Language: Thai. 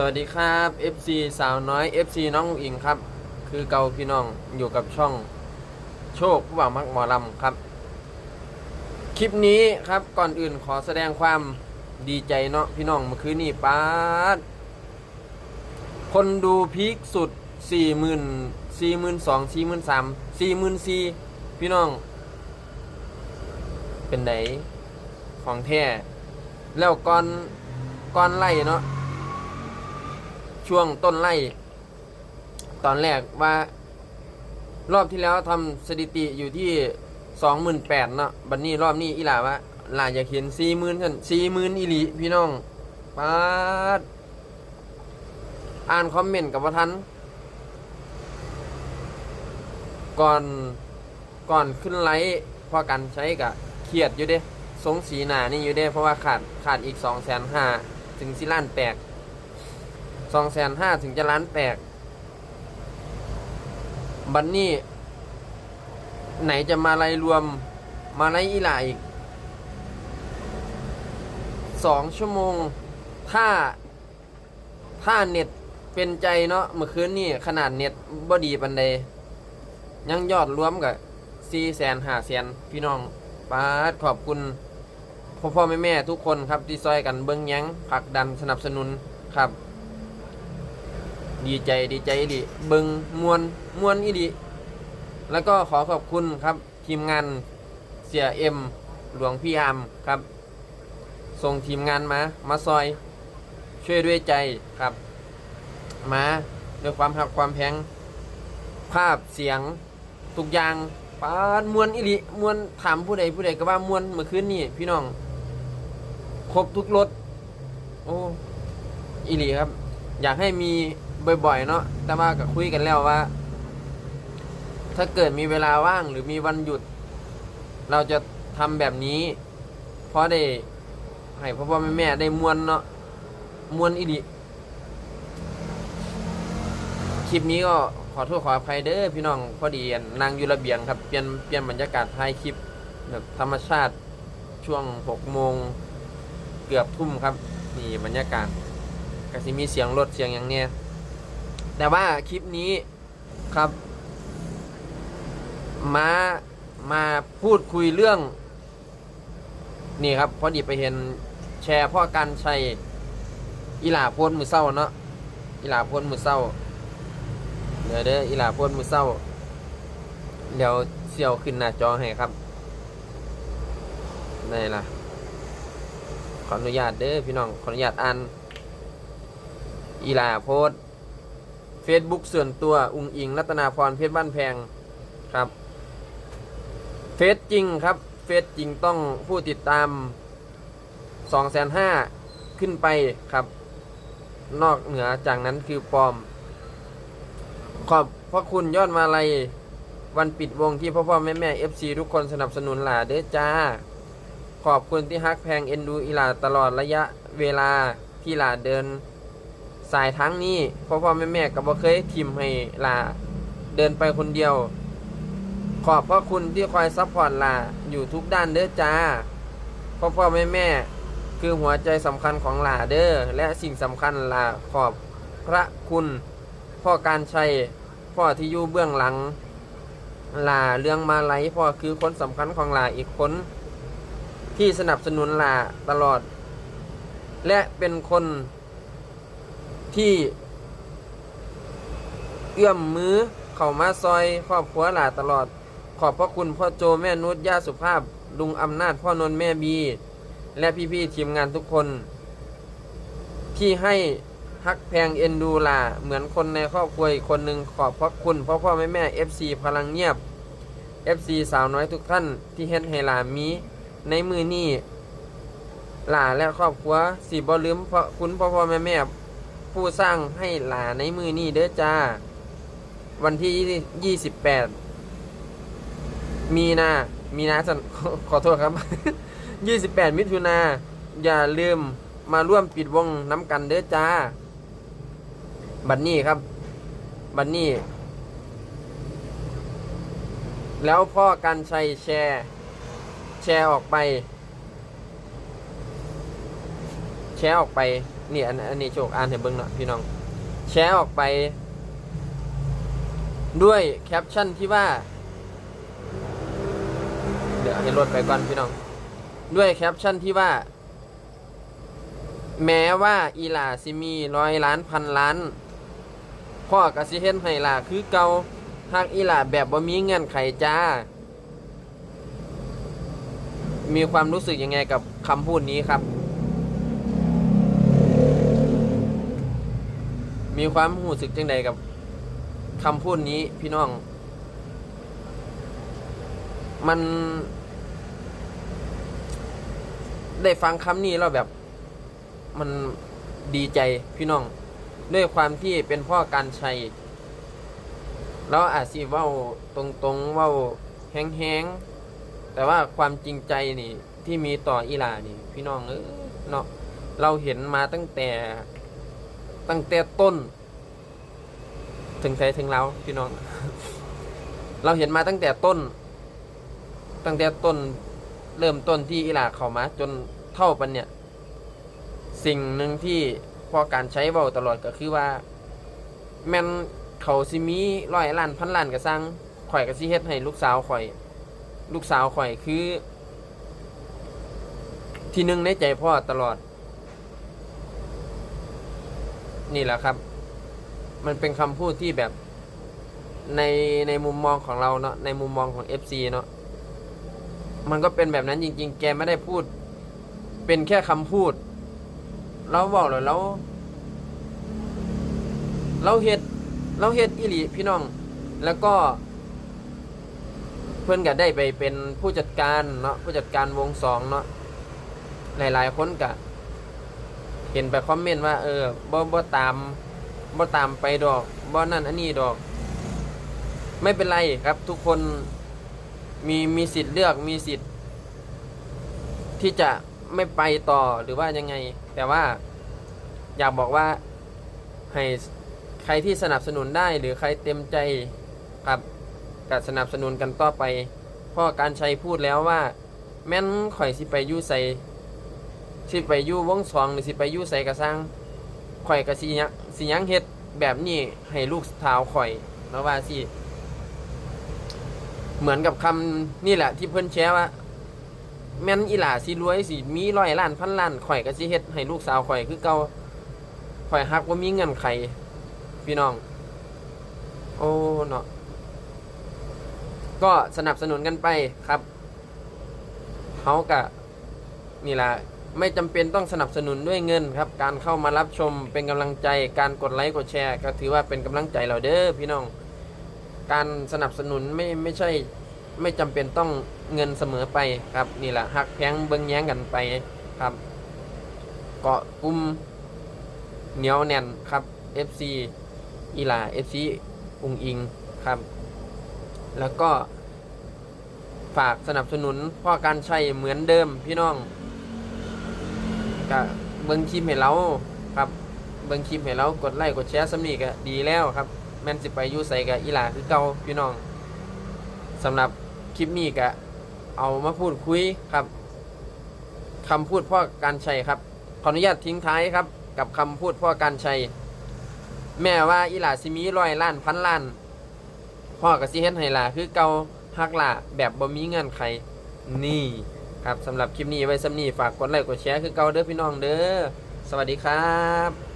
สวัสดีครับ FC สาวน้อย FC น้องอิงครับ คือเกาพี่น้องอยู่กับช่องโชคผู้บ่าวมักหมอลำครับ คลิปนี้ครับก่อนอื่นขอแสดงความดีใจเนาะพี่น้องเมื่อคืนนี้ป้าดคนดูพีคสุด 4 0 0 0 0 4 2 0 0 0 4 3 0 0 4พี่น้อง เป็นไหนของแท้แล้วก่อนก่อนไล่เนาะ ช่วงต้นไล่ ตอนแรกว่า รอบที่แล้วทำสถิติอยู่ที่สองหมื่นแปดเนาะบันนี้รอบนี้อีหล่าว่าหล่าอยากเห็นสี่หมื่นท่านสี่หมื่นอีหลีพี่น้องปาดอ่านคอมเมนต์กับว่าทันก่อนก่อนขึ้นไลฟ์พอกันใช้กะเครียดอยู่เด้สงสีหนานี่อยู่เด้เพราะว่าขาดขาดอีกสองแสนห้าถึงสิล้านแปด สองแสนห้าถึงจะล้านแปดบันนี้ไหนจะมาไล่รวมมาไล่อีหลาอีกสองชั่วโมง ถ้า ถ้าเน็ตเป็นใจเนาะเมื่อคืนนี่ขนาดเน็ตบ่ดีปันใดยังยอดรวมกับสี่แสนห้าแสนพี่น้องปาดขอบคุณพ่อพ่อแม่แม่ทุกคนครับที่ซอยกันเบิ้องย้งผลักดันสนับสนุนครับ ดีใจดีใจดีเบิงมวนมวนอีดีแล้วก็ขอขอบคุณครับ ทีมงานเสียเอ็มหลวงพี่อามครับ ส่งทีมงานมา มาซอย ช่วยด้วยใจครับ มาด้วยความหักความแพงภาพเสียงทุกอย่างปานมวนอีหลีมวนถามผู้ใดผู้ใดก็ว่ามวนเมื่อคืนนี้พี่น้อง ครบทุกรถโอ้อีหลีครับ อยากให้มี บ่อยๆเนาะแต่ว่าก็คุยกันแล้วว่า ถ้าเกิดมีเวลาว่างหรือมีวันหยุด เราจะทำแบบนี้ เพราะได้ให้พ่อพ่อแม่แม่ได้มวนเนาะมวนอีดิคลิปนี้ก็ขอโทษขออภัยเด้อพี่น้องพอดีนนั่งอยู่ระเบียงครับเปลี่ยนเปลี่ยนบรรยากาศถ่ายคลิปแบบธรรมชาติช่วงหกโมงเกือบทุ่มครับนี่บรรยากาศก็สิมีเสียงรถเสียงอย่างเนี้ย แต่ว่าคลิปนี้ครับ มามาพูดคุยเรื่อง นี่ครับ พอดีไปเห็นแชร์พ่อการชัยอีหลาโพนมือเศร้าเนาะอีหลาโพนมือเศร้าเดี๋ยวเด้ออีหลาโพนมือเศร้าเดี๋ยวเสี่ยวขึ้นหน้าจอให้ครับได้ละขออนุญาตเด้อพี่น้องขออนุญาตอ่านอีลาโพส เฟซบุ๊กส่วนตัวอุงอิง รัตนาพรเพชรบ้านแพงครับเฟซจริงครับเฟซจริงต้องผู้ติดตาม2องแสนห้าขึ้นไปครับ นอกเหนือจากนั้นคือปลอม ขอบพระคุณยอดมาลัยวันปิดวงที่พ่อพ่อแม่แม่เอฟซีทุกคนสนับสนุนหลาเด้อจ้า ขอบคุณที่ฮักแพงเอ็นดูอีหลาตลอดระยะเวลาที่หลาเดิน สายทั้งนี้พ่อพ่อแม่แม่ก็บ่เคยทิมให้ลา เดินไปคนเดียว ขอบพระคุณที่คอยซัพพอร์ตลาอยู่ทุกด้านเด้อจ้าพ่อพ่อแม่แม่คือหัวใจสำคัญของลาเด้อและสิ่งสำคัญลาขอบพระคุณ พ่อการชัยพ่อที่อยู่เบื้องหลังลาเรื่องมาไลพ่อคือคนสำคัญของลาอีกคน ที่สนับสนุนลาตลอด และเป็นคน ที่ เอื้อมมือเข้ามาซอยครอบครัวหลาตลอด ขอบพระคุณพ่อโจแม่นุชย่าสุภาพ ลุงอำนาจพ่อนนท์แม่บี และพี่ๆทีมงานทุกคน ที่ให้ฮักแพงเอ็นดูลาเหมือนคนในครอบครัวอีกคนหนึ่งขอบพระคุณพ่อพ่อแม่แม่ FC พลังเงียบ FC สาวน้อยทุกท่านที่เฮ็ดให้ลามี ในมือนี้หลาและครอบครัวสิบ่ลืมพระคุณพ่อพ่อแม่แม่ ผู้สร้างให้หลาในมือนี้เด้อจ้า วันที่ยี่สิบแปดมีนา มีนาสันขอโทษครับยี่สิบแปดมิถุนาอย่าลืมมาร่วมปิดวงน้ำกันเด้อจ้า บัดนนี้ครับ บัดนนี้ แล้วพ่อกันชัยแชร์ แชร์ออกไป แชร์ออกไป นี่อันอันนี้โชคอ่านให้เบิ่งเนาะพี่น้อง แชร์ออกไป ด้วยแคปชั่นที่ว่า เดี๋ยวให้ลดไปก่อนพี่น้อง ด้วยแคปชั่นที่ว่า แม้ว่าอีหลาสิมีร้อยล้านพันล้านพ่อกสิเฮ็ดให้ล่ะคือเกาหากอีหลาแบบบ่มีเงื่อนไขจ้า มีความรู้สึกยังไงกับคำพูดนี้ครับ มีความรู้สึกจังใดกับคำพูดนี้พี่น้อง มัน ได้ฟังคำนี้แล้วแบบ มันดีใจพี่น้อง ด้วยความที่เป็นพ่อการชัยแล้วอาจสิเว้าตรงๆเว้าแห้งๆ แต่ว่าความจริงใจนี่ ที่มีต่ออีหลานี่ พี่น้องเออเนาะเราเห็นมาตั้งแต่ ตั้งแต่ต้น ถึงใครถึงเราพี่น้อง เราเห็นมาตั้งแต่ต้น ตั้งแต่ต้น เริ่มต้นที่อีหลาเข้ามา จนเท่าปันเนี่ย สิ่งหนึ่งที่พอการใช้เว้าตลอดก็คือว่า แม่นเขาสิมีร้อยล้านพันล้านก็สร้างข่อยก็สิเฮ็ดให้ลูกสาวข่อย ลูกสาวข่อยคือ ที่หนึ่งในใจพ่อตลอด นี่แหละครับ มันเป็นคำพูดที่แบบในในมุมมองของเราเนาะในมุมมองของ FC เนาะมันก็เป็นแบบนั้นจริง ๆ แกไม่ได้พูด เป็นแค่คำพูด เราบอกเลยเราเราเฮ็ดเราเฮ็ดอีหลีพี่น้อง แล้วก็ เพื่อนก็ได้ไปเป็นผู้จัดการเนาะผู้จัดการวงสองเนาะหลายๆคนก็ เห็นไปคอมเมนต์ว่าเออบ่บ่ตามบ่ตามไปดอกบ่นั่นอันนี้ดอก ไม่เป็นไรครับ ทุกคนมีมีสิทธิ์เลือกมีสิทธิ์ ที่จะไม่ไปต่อหรือว่ายังไง แต่ว่าอยากบอกว่าให้ใครที่สนับสนุนได้หรือใครเต็มใจครับก็สนับสนุนกันต่อไปเพ่อการชัยพูดแล้วว่า แม่นข่อยสิไปยู่ใส สิไปอยู่วงสองหรือสิไปอยู่ใส่กระซังข่อยกะสิยังสิยังเฮ็ดแบบนี้ให้ลูกสาวข่อยแล้วว่าสิเหมือนกับคำนี่แหละ ที่เพิ่นแชร์ว่า แม่นอีหลาสิรวยสิมีร้อยล้านพันล้านข่อยก็สิเฮ็ดให้ลูกสาวข่อยคือเก่าข่อยฮักว่ามีเงินไขพี่น้อง โอ้เนาะก็สนับสนุนกันไปครับเขากะนี่แหละ ไม่จำเป็นต้องสนับสนุนด้วยเงินครับ การเข้ามารับชมเป็นกำลังใจ การกดไลค์กดแชร์ ก็ถือว่าเป็นกำลังใจเราเด้อพี่น้อง การสนับสนุนไม่ไม่ใช่ไม่จำเป็นต้องเงินเสมอไปครับนี่แหละหักแพงเบิ้งแย้งกันไปครับ เกาะกลุ่มเหนียวแน่นครับ FC อีหลา FC อุงอิงครับ แล้วก็ฝากสนับสนุนพ่อการใช้เหมือนเดิมพี่น้อง ก็เบิ้งคลิปให้เราครับเบิ้งคลิปให้เรากดไลค์กดแชร์สำนีก็ดีแล้วครับแม่นสิไปอยู่ใส่กับอีหลาคือเก่าพี่น้องสำหรับคลิปนี้ก็เอามาพูดคุยครับคำพูดพ่อการชัยครับขออนุญาตทิ้งท้ายครับ กับคำพูดพ่อการชัยแม่ว่าอีหลาสิมีร้อยล้านพันล้าน พ่อกับสิเฮ็ดให้หลาคือเก่าฮักหลาแบบบ่มีเงื่อนไขนี่ ครับสำหรับคลิปนี้ไว้สำนี้ฝากกดไลค์กดแชร์คือเก่าเด้อพี่น้องเด้อสวัสดีครับ